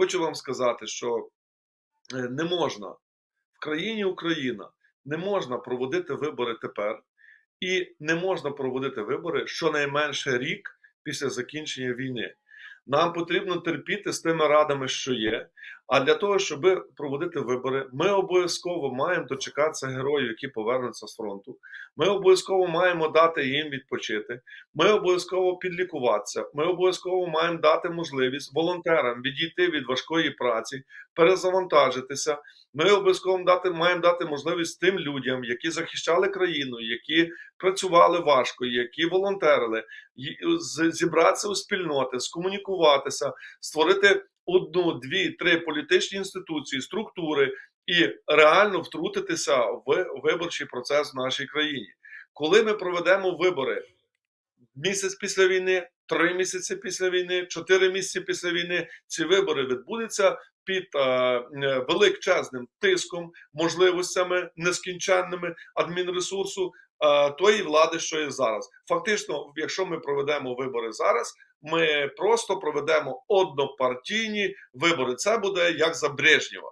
хочу вам сказати, що е, не можна в країні Україна не можна проводити вибори тепер, і не можна проводити вибори щонайменше рік після закінчення війни. Нам потрібно терпіти з тими радами, що є. А для того, щоб проводити вибори, ми обов'язково маємо дочекатися героїв, які повернуться з фронту. Ми обов'язково маємо дати їм відпочити. Ми обов'язково підлікуватися. Ми обов'язково маємо дати можливість волонтерам відійти від важкої праці, перезавантажитися. Ми обов'язково дати, маємо дати можливість тим людям, які захищали країну, які працювали важко, які волонтерили, зібратися у спільноти, скомунікуватися, створити одну, дві, три політичні інституції, структури і реально втрутитися в виборчий процес в нашій країні. Коли ми проведемо вибори місяць після війни, три місяці після війни, чотири місяці після війни, ці вибори відбудуться під е, е, величезним тиском, можливостями нескінченними адмінресурсу е, тої влади, що є зараз. Фактично, якщо ми проведемо вибори зараз, ми просто проведемо однопартійні вибори. Це буде як за Брежнєва.